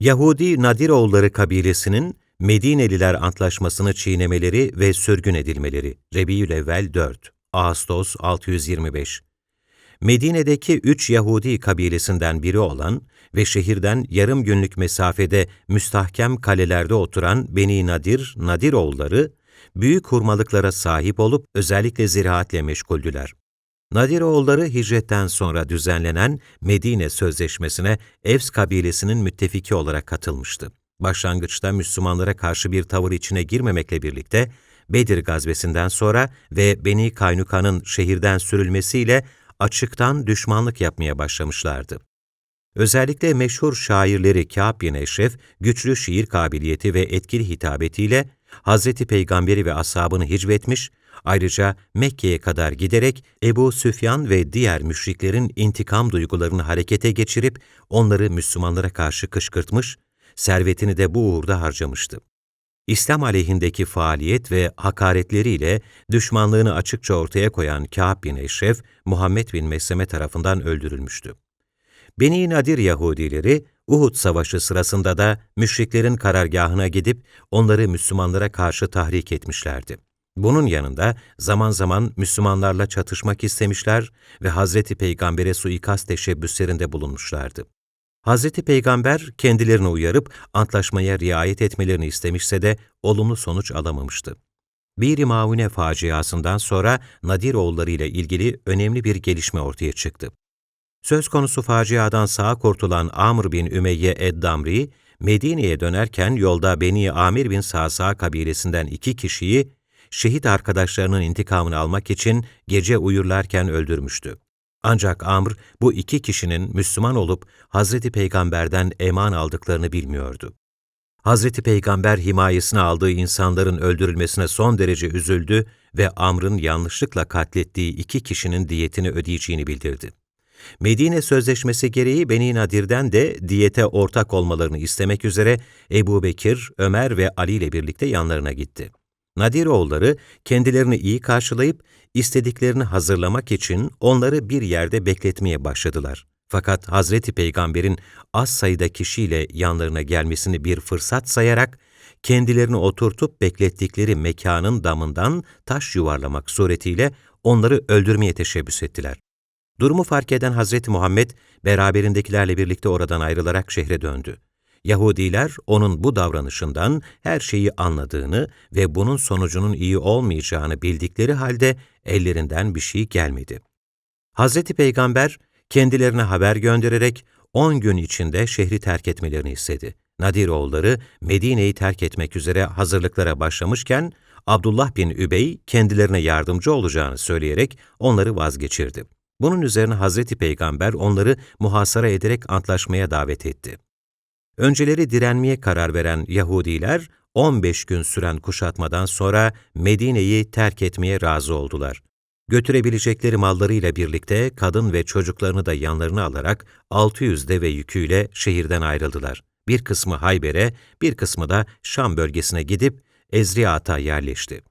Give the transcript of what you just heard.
Yahudi Nadiroğulları kabilesinin Medineliler antlaşmasını çiğnemeleri ve sürgün edilmeleri. Rebiyülevvel 4, Ağustos 625. Medine'deki üç Yahudi kabilesinden biri olan ve şehirden yarım günlük mesafede müstahkem kalelerde oturan Beni Nadir, Nadiroğulları, büyük hurmalıklara sahip olup özellikle ziraatle meşguldüler. Nadiroğulları hicretten sonra düzenlenen Medine Sözleşmesi'ne Evs kabilesinin müttefiki olarak katılmıştı. Başlangıçta Müslümanlara karşı bir tavır içine girmemekle birlikte, Bedir gazvesinden sonra ve Beni Kaynuka'nın şehirden sürülmesiyle açıktan düşmanlık yapmaya başlamışlardı. Özellikle meşhur şairleri Kâb bin Eşref, güçlü şiir kabiliyeti ve etkili hitabetiyle Hazreti Peygamberi ve ashabını hicvetmiş, ayrıca Mekke'ye kadar giderek Ebu Süfyan ve diğer müşriklerin intikam duygularını harekete geçirip onları Müslümanlara karşı kışkırtmış, servetini de bu uğurda harcamıştı. İslam aleyhindeki faaliyet ve hakaretleriyle düşmanlığını açıkça ortaya koyan Kâb bin Eşref, Muhammed bin Mesleme tarafından öldürülmüştü. Beni Nadir Yahudileri, Uhud Savaşı sırasında da müşriklerin karargahına gidip onları Müslümanlara karşı tahrik etmişlerdi. Bunun yanında zaman zaman Müslümanlarla çatışmak istemişler ve Hazreti Peygamber'e suikast teşebbüslerinde bulunmuşlardı. Hazreti Peygamber kendilerini uyarıp antlaşmaya riayet etmelerini istemişse de olumlu sonuç alamamıştı. Bir Maune faciasından sonra Nadir oğulları ile ilgili önemli bir gelişme ortaya çıktı. Söz konusu faciadan sağ kurtulan Amr bin Ümeyye Eddamri, Medine'ye dönerken yolda Beni Amir bin Sasa kabilesinden iki kişiyi şehit arkadaşlarının intikamını almak için gece uyurlarken öldürmüştü. Ancak Amr bu iki kişinin Müslüman olup Hazreti Peygamber'den eman aldıklarını bilmiyordu. Hazreti Peygamber himayesine aldığı insanların öldürülmesine son derece üzüldü ve Amr'ın yanlışlıkla katlettiği iki kişinin diyetini ödeyeceğini bildirdi. Medine Sözleşmesi gereği Beni Nadir'den de diyete ortak olmalarını istemek üzere Ebu Bekir, Ömer ve Ali ile birlikte yanlarına gitti. Nadiroğulları kendilerini iyi karşılayıp istediklerini hazırlamak için onları bir yerde bekletmeye başladılar. Fakat Hazreti Peygamber'in az sayıda kişiyle yanlarına gelmesini bir fırsat sayarak kendilerini oturtup beklettikleri mekanın damından taş yuvarlamak suretiyle onları öldürmeye teşebbüs ettiler. Durumu fark eden Hazreti Muhammed beraberindekilerle birlikte oradan ayrılarak şehre döndü. Yahudiler onun bu davranışından her şeyi anladığını ve bunun sonucunun iyi olmayacağını bildikleri halde ellerinden bir şey gelmedi. Hz. Peygamber kendilerine haber göndererek 10 gün içinde şehri terk etmelerini istedi. Nadiroğulları Medine'yi terk etmek üzere hazırlıklara başlamışken Abdullah bin Übey kendilerine yardımcı olacağını söyleyerek onları vazgeçirdi. Bunun üzerine Hazreti Peygamber onları muhasara ederek antlaşmaya davet etti. Önceleri direnmeye karar veren Yahudiler, 15 gün süren kuşatmadan sonra Medine'yi terk etmeye razı oldular. Götürebilecekleri mallarıyla birlikte kadın ve çocuklarını da yanlarına alarak 600 deve yüküyle şehirden ayrıldılar. Bir kısmı Hayber'e, bir kısmı da Şam bölgesine gidip Ezriyat'a yerleşti.